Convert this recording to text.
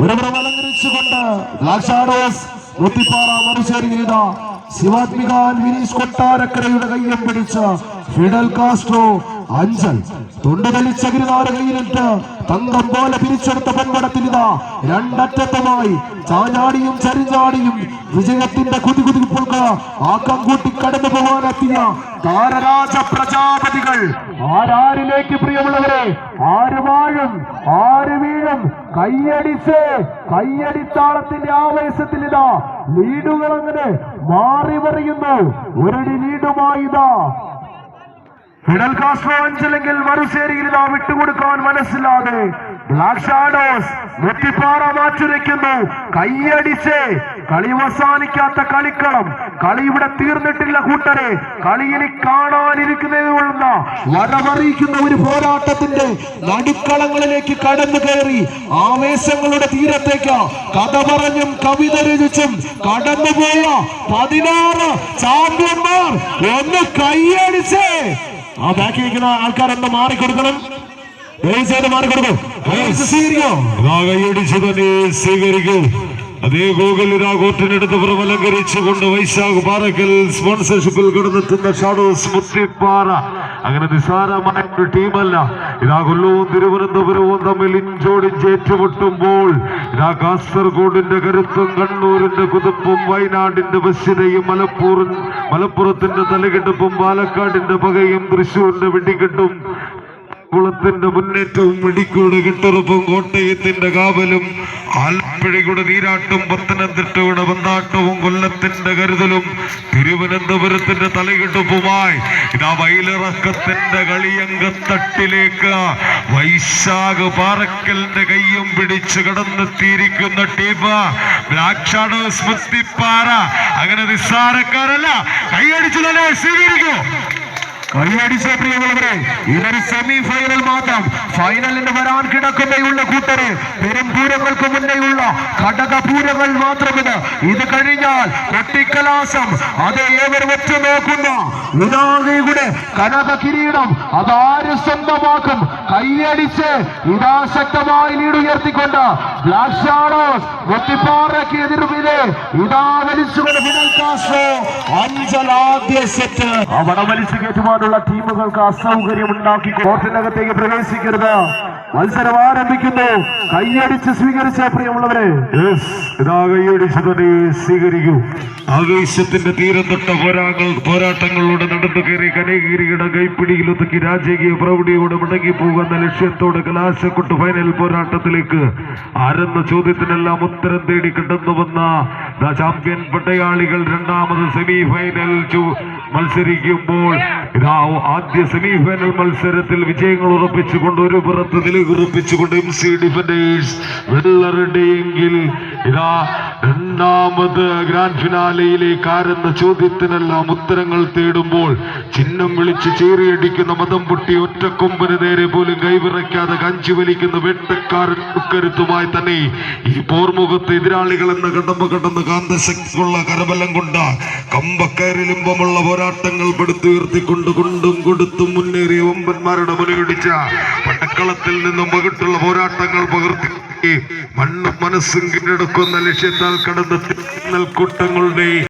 ഒരു ഭ്രമം അലങ്കരിച്ചുകൊണ്ട് ബ്ലാക്ക് ഷാഡോസ് മുത്തിപ്പാറ മറുചേരിയിലിത ശിവാത്മികാൻ വിനീഷ് കൊട്ടാരക്കരയുടെ കയ്യം പിടിച്ച ഫിഡൽ കാസ്ട്രോ അഞ്ചൽ തൊണ്ടുതലിച്ച ഗിരിനാര കയ്യിലിട്ട് തങ്കം പോലെ പിരിച്ചെടുത്ത പെൺപടത്തിലിതാ രണ്ടറ്റത്തുമായി ചാഞ്ഞാടിയും ചരിഞ്ഞാടിയും വിജയത്തിന്റെ കുതികുതിപ്പുൾക്ക് ആക്കം കൂട്ടി കടന്നു പോകാനെത്തിയ താരരാജ പ്രജാപതികൾ. ആരാരിലേക്ക് പ്രിയമുള്ളവരെ? ആര് വാഴും? ആര് വീഴും? കയ്യടിച്ച് കയ്യടിത്താളത്തിന്റെ ആവേശത്തിൽ ഇതാ ലീഡുകൾ അങ്ങനെ മാറി മറിയുന്നു. ഒരടി ലീഡുമായി ഇതാ ഫിഡൽ കാസ്ട്രോ അഞ്ചില്ലെങ്കിൽ മറുശേരിയിൽ ഇതാ വിട്ടുകൊടുക്കാൻ മനസ്സിലാതെ ബ്ലാക്ക് ഷാഡോസ് വെട്ടിപ്പാറ മാറ്റുരയ്ക്കുന്നു. കൈയടിച്ച് കളി അവസാനിക്കാത്ത കളിക്കളം. കളി ഇവിടെ തീർന്നിട്ടില്ല കൂട്ടരെ. കളി ഇനി കാണാനിരിക്കുന്നതിനുള്ള വരവറിയിക്കുന്ന ഒരു പോരാട്ടത്തിന്റെ നടുക്കളങ്ങളിലേക്ക് കടന്നു കയറി ആവേശങ്ങളുടെ തീരത്തേക്ക് കഥ പറഞ്ഞും കവിത രചിച്ചും കടന്നുപോയ പതിനാറ് ചാമ്പ്യന്മാർ ഒന്ന് കൈയടിച്ച് ആ ബാക്കി നിൽക്കുന്ന ആൾക്കാരെന്താ മാറിക്കൊടുക്കണം മാറിക്കൊടുക്കും സ്വീകരിക്കോ. അതേ ഗോകുൽ ഇതാ കോട്ടിനടുത്ത് പുറമലങ്കരിച്ചുകൊണ്ട് വൈശാഖ് പാറക്കൽ സ്പോൺസർഷിപ്പിൽ കിടന്നെത്തുന്ന ഷാഡോസ് മുത്തിപ്പാറ. അങ്ങനെ നിസ്സാരമായ ഒരു ടീമല്ല. ഇതാ കൊല്ലവും തിരുവനന്തപുരവും തമ്മിൽ ഇഞ്ചോടിഞ്ച് ഏറ്റുമുട്ടുമ്പോൾ ഇതാ കാസർഗോഡിന്റെ കരുത്തും കണ്ണൂരിന്റെ കുതിപ്പും വയനാടിന്റെ ബസ്സിനെയും മലപ്പുറം മലപ്പുറത്തിന്റെ തലകെട്ടുപ്പും പാലക്കാടിന്റെ പകയും തൃശൂരിന്റെ വെടിക്കെട്ടും കുളത്തിന്റെ മുന്നേറ്റവും മിടിക്കൂട് കിട്ടുറപ്പും കോട്ടയത്തിന്റെ കാവലും. ആലപ്പുഴയുടെ നീരാട്ടും പത്തനംതിട്ടയുടെ പന്താട്ടവും കൊല്ലത്തിന്റെ കരുതലും. തിരുവനന്തപുരത്തിന്റെ തലകെട്ടുപ്പുമായി ഇതാ വയലിറക്കത്തിന്റെ കളിയങ്കത്തട്ടിലേക്ക് വൈശാഖ് പാറക്കലിന്റെ കയ്യും പിടിച്ച് കടന്നെത്തിയിരിക്കുന്ന ടീം. Black shadow Smrithippara. അങ്ങനെ നിസ്സാരക്കാരല്ല. കൈയടിച്ചു തന്നെ സ്വീകരിക്കൂ. കൈയടിച്ച പ്രിയമുള്ളവരെ ഇതൊരു സെമി ഫൈനൽ മാത്രം ഫൈനലിന് വരാൻ കിടക്കുന്നയുള്ള കൂട്ടര് പെരുംപൂരങ്ങൾക്ക് മുന്നേയുള്ള ഘടകപൂരങ്ങൾ മാത്രമിത് ഇത് കഴിഞ്ഞാൽ കൊട്ടിക്കലാസം അത് ഏവരും ഒറ്റ നോക്കുന്ന വിനായകയുടെ കനക കിരീടം അതാര് സ്വന്തമാക്കും? കൈയടിച്ച് ഇതാശക്തമായി ലീഡ് ഉയർത്തിക്കൊണ്ട് ബ്ലാക്ക് ഷാഡോസ് മുത്തിപ്പാറയ്ക്ക് എതിർപ്പിലെ ഇതാ വലിച്ചുകൊണ്ട് ഫിനൽ കാസ്ട്രോ അഞ്ചൽ ആദ്യ സെറ്റ്. അവിടെ വലിച്ചു കയറ്റുവാനുള്ള ടീമുകൾക്ക് അസൗകര്യം ഉണ്ടാക്കി കോർട്ടിനകത്തേക്ക് പ്രവേശിക്കരുത്. മത്സരം ആരംഭിക്കുന്നു കൈയടിച്ച് സ്വീകരിച്ച പ്രിയമുള്ളവരെ. ഇതാ കൈയടിച്ച് സ്വീകരിക്കൂ. ആവേശത്തിന്റെ തീരം തൊട്ട പോരാങ്ങൾ പോരാട്ടങ്ങളിലൂടെ നടന്നു കയറി കനകഗിരിയുടെ കൈപ്പിടിയിലൊതുക്കി രാജകീയ പ്രൗഢിയോടെ മുടങ്ങി പോകുന്ന ലക്ഷ്യത്തോടെ കലാശക്കൊട്ട് ഫൈനൽ പോരാട്ടത്തിലേക്ക് ആരെന്ന ചോദ്യത്തിനെല്ലാം ഉത്തരം തേടി കടന്നു വന്ന ചാമ്പ്യൻ പട്ടയാളികൾ രണ്ടാമത് സെമി ഫൈനൽ മത്സരിക്കുമ്പോൾ ഇതാ ആദ്യ സെമി ഫൈനൽ മത്സരത്തിൽ വിജയങ്ങൾ ഉറപ്പിച്ചുകൊണ്ട് ഒരു പുറത്ത് നിലയുറപ്പിച്ചുകൊണ്ട് എം സി ഡിഫൻഡേഴ്സ് വെള്ളറുടെയെങ്കിൽ ഇതാ രണ്ടാമത് ഗ്രാൻഡ് ഫിനാലയിലേക്ക് ആരെന്ന ചോദ്യത്തിനെല്ലാം ഉത്തരങ്ങൾ തേടുമ്പോൾ ചിഹ്നം വിളിച്ച് ചേറിയടിക്കുന്ന മതം പൊട്ടി ഒറ്റക്കൊമ്പന് നേരെ പോലും കൈവിറയ്ക്കാതെ കഞ്ചി വലിക്കുന്ന വെട്ടക്കാരൻ ഉക്കരുത്തുമായി തന്നെ ഈ പോർമുഖത്ത് എതിരാളികൾ എന്ന കടമ്പ കടന്ന് കാന്തശക്തിയുള്ള കരബലം കൊണ്ട് കമ്പക്കയറിലുമ്പമുള്ള പോരാട്ടങ്ങൾ പെടുത്തുയർത്തിക്കൊണ്ട് കൊണ്ടും കൊടുത്തും മുന്നേറിയ ഒമ്പന്മാരുടെ മുനയിടിച്ച പട്ടക്കളത്തിൽ നിന്നും പകിട്ടുള്ള പോരാട്ടങ്ങൾ പകർത്തി മണ്ണും മനസ്സും കീഴടക്കുന്ന ലക്ഷ്യത്താൽ കടന്നെത്തി കൂട്ടങ്ങളുടെ